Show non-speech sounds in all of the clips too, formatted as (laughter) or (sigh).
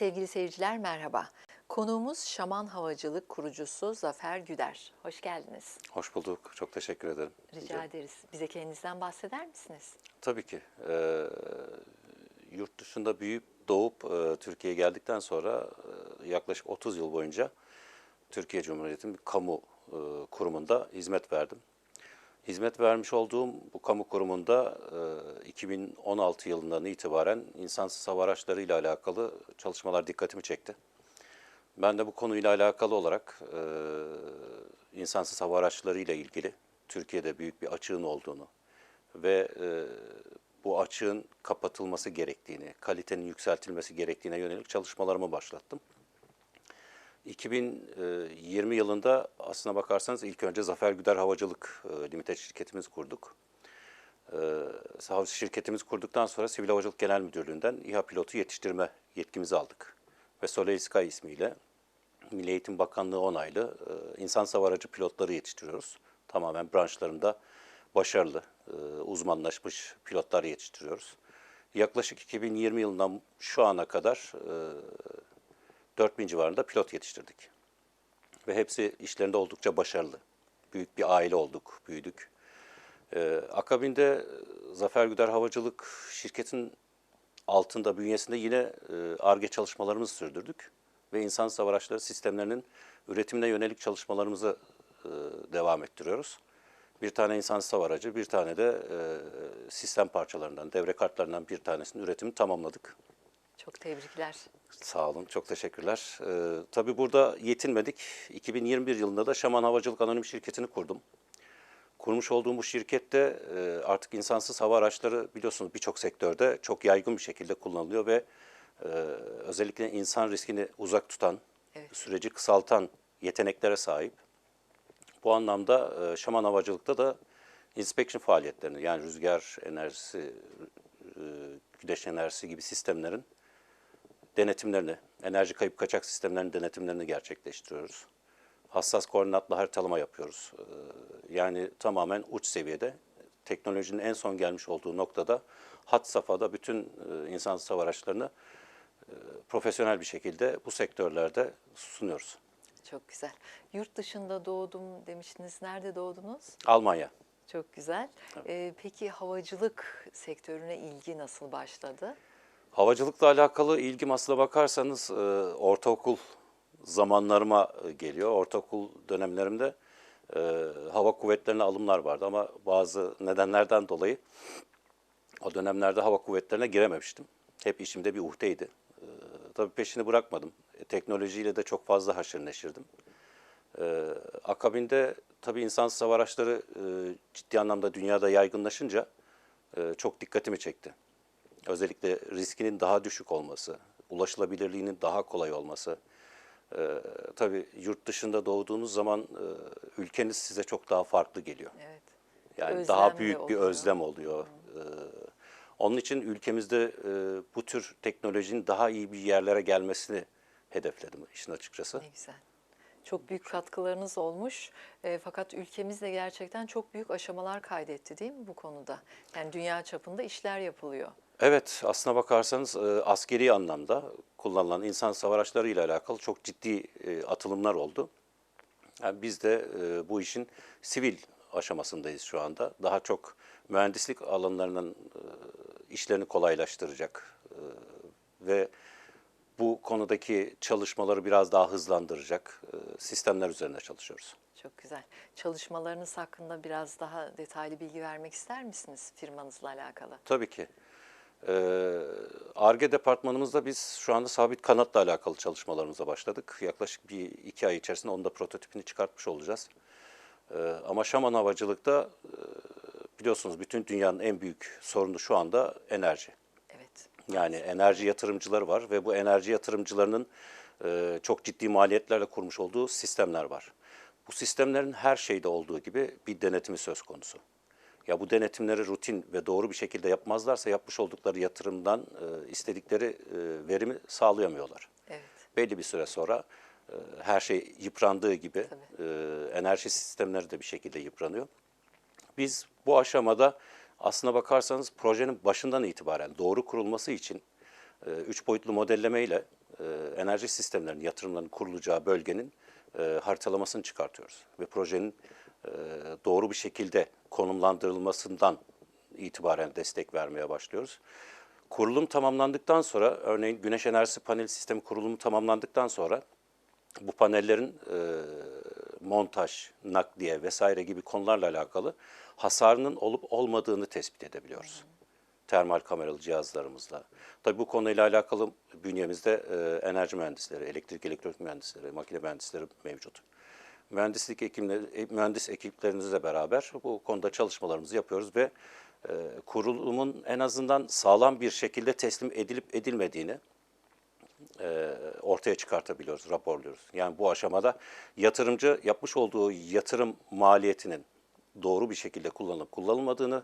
Sevgili seyirciler merhaba. Konuğumuz Şaman Havacılık kurucusu Zafer Güder. Hoş geldiniz. Hoş bulduk. Çok teşekkür ederim. Rica ederiz. Bize kendinizden bahseder misiniz? Tabii ki. Ee, yurt dışında büyüyüp doğup e, Türkiye'ye geldikten sonra e, yaklaşık 30 yıl boyunca Türkiye Cumhuriyeti'nin bir kamu e, kurumunda hizmet verdim. Hizmet vermiş olduğum bu kamu kurumunda e, 2016 yılından itibaren insansız hava araçları ile alakalı çalışmalar dikkatimi çekti. Ben de bu konuyla alakalı olarak e, insansız hava araçları ile ilgili Türkiye'de büyük bir açığın olduğunu ve e, bu açığın kapatılması gerektiğini, kalitenin yükseltilmesi gerektiğine yönelik çalışmalarımı başlattım. 2020 yılında aslına bakarsanız ilk önce Zafer Güder Havacılık e, Limited şirketimiz kurduk. E, şirketimiz kurduktan sonra Sivil Havacılık Genel Müdürlüğü'nden İHA pilotu yetiştirme yetkimizi aldık. Ve Soleil Sky ismiyle Milli Eğitim Bakanlığı onaylı e, insan hava aracı pilotları yetiştiriyoruz. Tamamen branşlarında başarılı, e, uzmanlaşmış pilotlar yetiştiriyoruz. Yaklaşık 2020 yılından şu ana kadar e, 4000 civarında pilot yetiştirdik. Ve hepsi işlerinde oldukça başarılı. Büyük bir aile olduk, büyüdük. E, akabinde Zafer Güder Havacılık şirketin altında, bünyesinde yine ARGE çalışmalarımızı sürdürdük. Ve insan hava araçları sistemlerinin üretimine yönelik çalışmalarımızı e, devam ettiriyoruz. Bir tane insan hava aracı, bir tane de e, sistem parçalarından, devre kartlarından bir tanesinin üretimini tamamladık. Çok tebrikler. Sağ olun, çok teşekkürler. Ee, tabii burada yetinmedik. 2021 yılında da Şaman Havacılık Anonim Şirketi'ni kurdum. Kurmuş olduğum bu şirkette e, artık insansız hava araçları biliyorsunuz birçok sektörde çok yaygın bir şekilde kullanılıyor ve e, özellikle insan riskini uzak tutan, Evet. süreci kısaltan yeteneklere sahip. Bu anlamda e, Şaman Havacılık'ta da inspection faaliyetlerini yani rüzgar enerjisi, e, güneş enerjisi gibi sistemlerin denetimlerini, enerji kayıp kaçak sistemlerinin denetimlerini gerçekleştiriyoruz. Hassas koordinatlı haritalama yapıyoruz. Ee, Yani tamamen uç seviyede teknolojinin en son gelmiş olduğu noktada hat safhada bütün e, insansız hava araçlarını e, profesyonel bir şekilde bu sektörlerde sunuyoruz. Çok güzel. Yurt dışında doğdum demiştiniz. Nerede doğdunuz? Almanya. Çok güzel. Ee, peki havacılık sektörüne ilgi nasıl başladı? Havacılıkla alakalı ilgim aslına bakarsanız e, ortaokul zamanlarıma e, geliyor. Ortaokul dönemlerimde e, hava kuvvetlerine alımlar vardı ama bazı nedenlerden dolayı o dönemlerde hava kuvvetlerine girememiştim. Hep işimde bir uhdeydi. E, tabii peşini bırakmadım. E, teknolojiyle de çok fazla haşır neşirdim. E, akabinde tabii insansız hava araçları e, ciddi anlamda dünyada yaygınlaşınca e, çok dikkatimi çekti. Özellikle riskinin daha düşük olması, ulaşılabilirliğinin daha kolay olması. Ee, tabii yurt dışında doğduğunuz zaman e, ülkeniz size çok daha farklı geliyor. Evet. Yani Özlem daha büyük bir özlem oluyor. Ee, onun için ülkemizde e, bu tür teknolojinin daha iyi bir yerlere gelmesini hedefledim işin açıkçası. Ne güzel. Çok büyük katkılarınız olmuş. E, fakat ülkemiz de gerçekten çok büyük aşamalar kaydetti değil mi bu konuda? Yani dünya çapında işler yapılıyor. Evet, aslına bakarsanız e, askeri anlamda kullanılan insan hava araçları ile alakalı çok ciddi e, atılımlar oldu. Yani biz de e, bu işin sivil aşamasındayız şu anda. Daha çok mühendislik alanlarının e, işlerini kolaylaştıracak e, ve bu konudaki çalışmaları biraz daha hızlandıracak e, sistemler üzerinde çalışıyoruz. Çok güzel. Çalışmalarınız hakkında biraz daha detaylı bilgi vermek ister misiniz firmanızla alakalı? Tabii ki. ARGE departmanımızda biz şu anda sabit kanatla alakalı çalışmalarımıza başladık. Yaklaşık bir iki ay içerisinde onun da prototipini çıkartmış olacağız. Ee, ama Şaman Havacılık'ta e, biliyorsunuz bütün dünyanın en büyük sorunu şu anda enerji. Evet. Yani enerji yatırımcıları var ve bu enerji yatırımcılarının e, çok ciddi maliyetlerle kurmuş olduğu sistemler var. Bu sistemlerin her şeyde olduğu gibi bir denetimi söz konusu. Ya bu denetimleri rutin ve doğru bir şekilde yapmazlarsa yapmış oldukları yatırımdan e, istedikleri e, verimi sağlayamıyorlar. Evet. Belli bir süre sonra e, her şey yıprandığı gibi Tabii. e, enerji sistemleri de bir şekilde yıpranıyor. Biz bu aşamada aslına bakarsanız projenin başından itibaren doğru kurulması için e, üç boyutlu modelleme ile e, enerji sistemlerinin yatırımların kurulacağı bölgenin e, haritalamasını çıkartıyoruz. Ve projenin doğru bir şekilde konumlandırılmasından itibaren destek vermeye başlıyoruz. Kurulum tamamlandıktan sonra, örneğin güneş enerjisi panel sistemi kurulumu tamamlandıktan sonra bu panellerin e, montaj, nakliye vesaire gibi konularla alakalı hasarının olup olmadığını tespit edebiliyoruz. Termal kameralı cihazlarımızla. Tabii bu konuyla alakalı bünyemizde e, enerji mühendisleri, elektrik elektronik mühendisleri, makine mühendisleri mevcut. Mühendislik ekimleri, e, mühendis ekiplerimizle beraber bu konuda çalışmalarımızı yapıyoruz ve e, kurulumun en azından sağlam bir şekilde teslim edilip edilmediğini e, ortaya çıkartabiliyoruz, raporluyoruz. Yani bu aşamada yatırımcı yapmış olduğu yatırım maliyetinin doğru bir şekilde kullanılıp kullanılmadığını,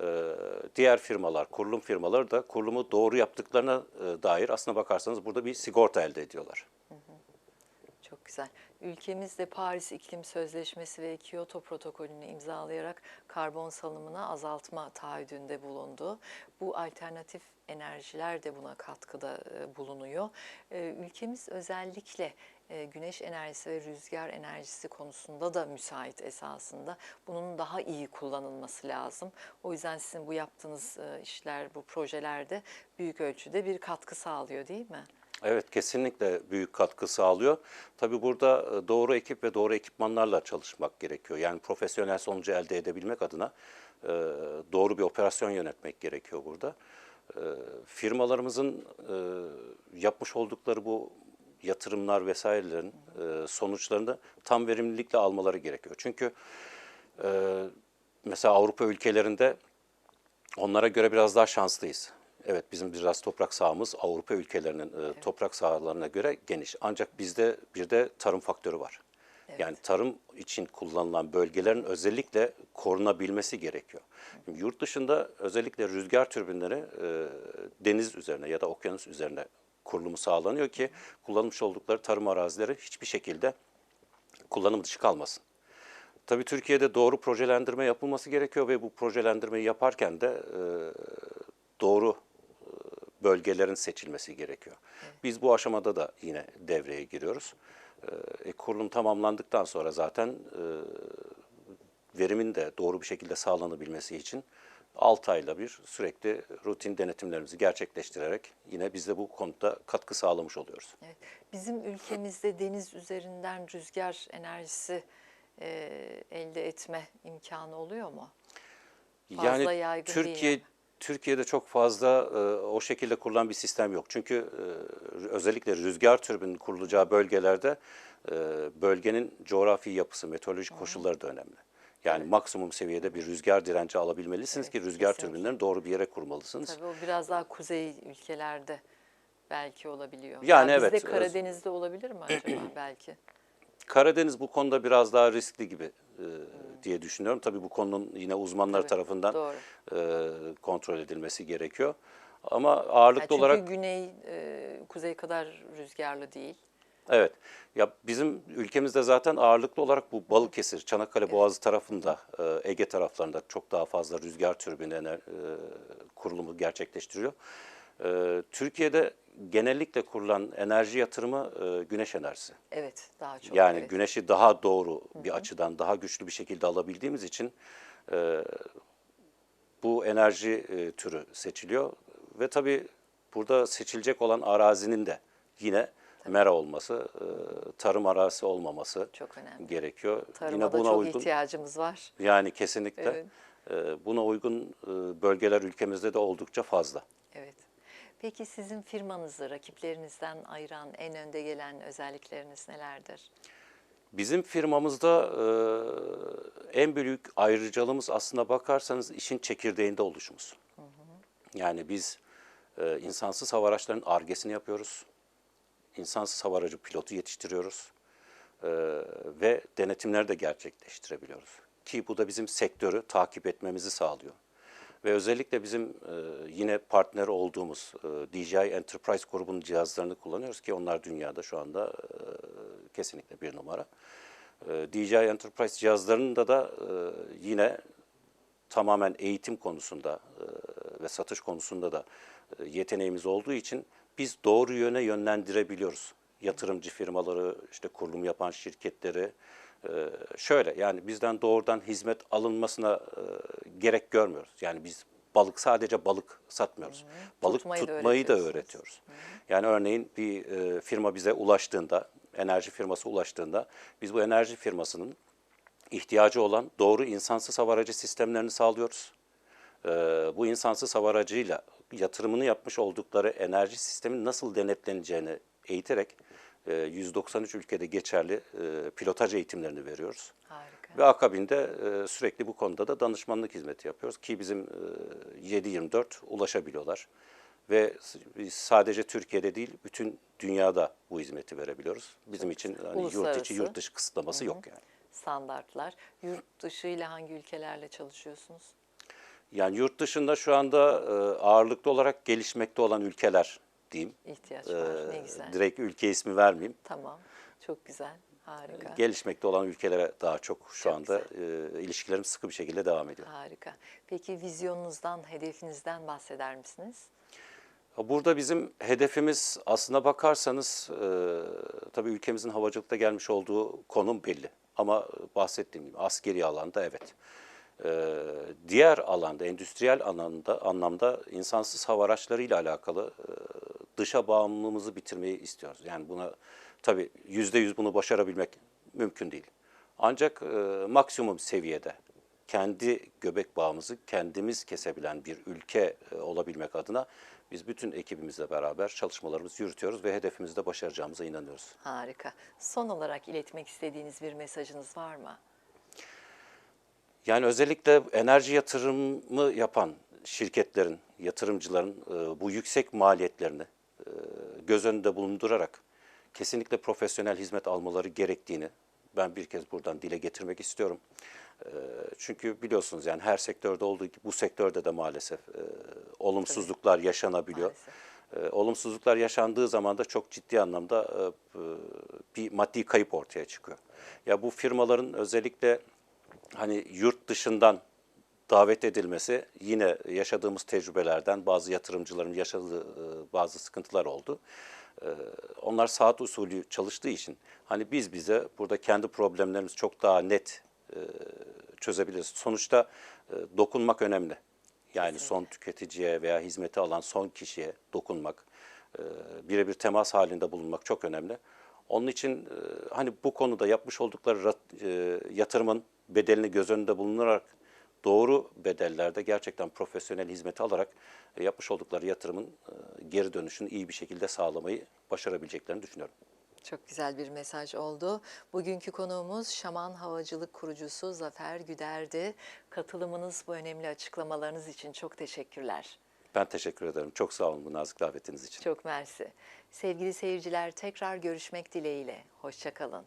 e, diğer firmalar, kurulum firmaları da kurulumu doğru yaptıklarına e, dair aslına bakarsanız burada bir sigorta elde ediyorlar. Çok güzel. Ülkemiz de Paris İklim Sözleşmesi ve Kyoto Protokolünü imzalayarak karbon salımını azaltma taahhüdünde bulundu. Bu alternatif enerjiler de buna katkıda e, bulunuyor. E, Ülkemiz özellikle e, güneş enerjisi ve rüzgar enerjisi konusunda da müsait esasında. Bunun daha iyi kullanılması lazım. O yüzden sizin bu yaptığınız işler, bu projelerde büyük ölçüde bir katkı sağlıyor değil mi? Evet kesinlikle büyük katkı sağlıyor. Tabii burada e, doğru ekip ve doğru ekipmanlarla çalışmak gerekiyor. Yani profesyonel sonucu elde edebilmek adına e, doğru bir operasyon yönetmek gerekiyor burada. E, Firmalarımızın yapmış oldukları bu yatırımlar vesairelerin sonuçlarını tam verimlilikle almaları gerekiyor. Çünkü mesela Avrupa ülkelerinde onlara göre biraz daha şanslıyız. Evet bizim biraz toprak sahamız Avrupa ülkelerinin e, toprak sahalarına göre geniş. Ancak bizde bir de tarım faktörü var. Yani tarım için kullanılan bölgelerin özellikle korunabilmesi gerekiyor. Şimdi yurt dışında özellikle rüzgar türbinleri e, deniz üzerine ya da okyanus üzerine kurulumu sağlanıyor ki kullanmış oldukları tarım arazileri hiçbir şekilde kullanım dışı kalmasın. Tabii Türkiye'de doğru projelendirme yapılması gerekiyor ve bu projelendirmeyi yaparken de e, doğru bölgelerin seçilmesi gerekiyor. Biz bu aşamada da yine devreye giriyoruz. E, kurulum tamamlandıktan sonra zaten e, verimin de doğru bir şekilde sağlanabilmesi için 6 ayla bir sürekli rutin denetimlerimizi gerçekleştirerek yine biz de bu konuda katkı sağlamış oluyoruz. Evet. Bizim ülkemizde deniz üzerinden rüzgar enerjisi e, elde etme imkanı oluyor mu? Fazla değil Türkiye yani. Türkiye'de çok fazla e, o şekilde kurulan bir sistem yok. Çünkü e, özellikle rüzgar türbinin kurulacağı bölgelerde e, bölgenin coğrafi yapısı, meteorolojik koşulları da önemli. Yani maksimum seviyede bir rüzgar direnci alabilmelisiniz Evet, ki rüzgar kesinlikle. türbinlerini doğru bir yere kurmalısınız. Tabii o biraz daha kuzey ülkelerde belki olabiliyor. Yani Ya evet, Bizde öz- Karadeniz'de olabilir mi acaba (clears throat) belki? Karadeniz bu konuda biraz daha riskli gibi e, diye düşünüyorum. Tabii bu konunun yine uzmanlar Tabii, tarafından doğru. e, kontrol edilmesi gerekiyor. Ama Yani ağırlıklı çünkü olarak güney, e, kuzey kadar rüzgarlı değil. Evet. Ya bizim ülkemizde zaten ağırlıklı olarak bu Balıkesir, Çanakkale Boğazı tarafında, e, Ege taraflarında çok daha fazla rüzgar türbini ener, e, kurulumu gerçekleştiriyor. E, Türkiye'de genellikle kurulan enerji yatırımı e, güneş enerjisi. Evet, daha çok. Yani evet. güneşi daha doğru bir açıdan, daha güçlü bir şekilde alabildiğimiz için e, bu enerji e, türü seçiliyor. Ve tabii burada seçilecek olan arazinin de yine mera olması, e, tarım arazisi olmaması Çok önemli. gerekiyor. Tarıma yine da buna çok uygun, ihtiyacımız var. yani kesinlikle Evet. e, buna uygun e, bölgeler ülkemizde de oldukça fazla. Peki sizin firmanızı rakiplerinizden ayıran en önde gelen özellikleriniz nelerdir? Bizim firmamızda e, en büyük ayrıcalığımız aslında bakarsanız işin çekirdeğinde oluşumuz. Yani biz e, insansız hava araçlarının argesini yapıyoruz. İnsansız hava aracı pilotu yetiştiriyoruz. E, ve denetimleri de gerçekleştirebiliyoruz. Ki bu da bizim sektörü takip etmemizi sağlıyor. Ve özellikle bizim e, yine partner olduğumuz e, DJI Enterprise grubunun cihazlarını kullanıyoruz ki onlar dünyada şu anda e, kesinlikle bir numara. DJI Enterprise cihazlarında da yine tamamen eğitim konusunda ve satış konusunda da e, yeteneğimiz olduğu için biz doğru yöne yönlendirebiliyoruz. Yatırımcı firmaları, işte kurulum yapan şirketleri. Ee, şöyle yani bizden doğrudan hizmet alınmasına e, gerek görmüyoruz. Yani biz balık sadece balık satmıyoruz. Balık Tutmayı da tutmayı da öğretiyorsunuz. öğretiyoruz. Yani örneğin bir e, firma bize ulaştığında, enerji firması ulaştığında biz bu enerji firmasının ihtiyacı olan doğru insansız hava aracı sistemlerini sağlıyoruz. Ee, bu insansız hava aracıyla yatırımını yapmış oldukları enerji sistemin nasıl denetleneceğini eğiterek e, 193 ülkede geçerli e, pilotaj eğitimlerini veriyoruz. Harika. Ve akabinde e, sürekli bu konuda da danışmanlık hizmeti yapıyoruz ki bizim e, 7-24 ulaşabiliyorlar. Ve biz sadece Türkiye'de değil bütün dünyada bu hizmeti verebiliyoruz. Bizim için hani yurt içi yurt dışı kısıtlaması yok yani. Standartlar. Yurt dışı ile hangi ülkelerle çalışıyorsunuz? Yani yurt dışında şu anda e, ağırlıklı olarak gelişmekte olan ülkeler diyeyim. İhtiyaç var. ne E, güzel. direkt ülke ismi vermeyeyim. Tamam. Çok güzel. Harika. Gelişmekte olan ülkelere daha çok şu Çok anda e, ilişkilerimiz sıkı bir şekilde devam ediyor. Harika. Peki vizyonunuzdan, hedefinizden bahseder misiniz? Burada bizim hedefimiz aslına bakarsanız e, tabii ülkemizin havacılıkta gelmiş olduğu konum belli. Ama bahsettiğim gibi askeri alanda evet. E, diğer alanda, endüstriyel anlamda, anlamda insansız hava araçlarıyla alakalı e, dışa bağımlılığımızı bitirmeyi istiyoruz. Yani buna tabii yüzde yüz bunu başarabilmek mümkün değil. Ancak e, maksimum seviyede kendi göbek bağımızı kendimiz kesebilen bir ülke e, olabilmek adına biz bütün ekibimizle beraber çalışmalarımızı yürütüyoruz ve hedefimizde başaracağımıza inanıyoruz. Harika. Son olarak iletmek istediğiniz bir mesajınız var mı? Yani özellikle enerji yatırımı yapan şirketlerin, yatırımcıların e, bu yüksek maliyetlerini göz önünde bulundurarak kesinlikle profesyonel hizmet almaları gerektiğini ben bir kez buradan dile getirmek istiyorum. E, çünkü biliyorsunuz yani her sektörde olduğu gibi bu sektörde de maalesef e, olumsuzluklar yaşanabiliyor. Maalesef. E, olumsuzluklar yaşandığı zaman da çok ciddi anlamda e, e, bir maddi kayıp ortaya çıkıyor. Ya bu firmaların özellikle hani yurt dışından davet edilmesi yine yaşadığımız tecrübelerden bazı yatırımcıların yaşadığı e, bazı sıkıntılar oldu. E, Onlar saat usulü çalıştığı için hani biz bize burada kendi problemlerimizi çok daha net e, çözebiliriz. Sonuçta dokunmak önemli. Yani son tüketiciye veya hizmeti alan son kişiye dokunmak, birebir temas halinde bulunmak çok önemli. Onun için hani bu konuda yapmış oldukları yatırımın bedelini göz önünde bulunarak doğru bedellerde gerçekten profesyonel hizmeti alarak e, yapmış oldukları yatırımın e, geri dönüşünü iyi bir şekilde sağlamayı başarabileceklerini düşünüyorum. Çok güzel bir mesaj oldu. Bugünkü konuğumuz Şaman Havacılık kurucusu Zafer Güder'di. Katılımınız bu önemli açıklamalarınız için çok teşekkürler. Ben teşekkür ederim. Çok sağ olun bu nazik davetiniz için. Çok mersi. Sevgili seyirciler tekrar görüşmek dileğiyle. Hoşçakalın.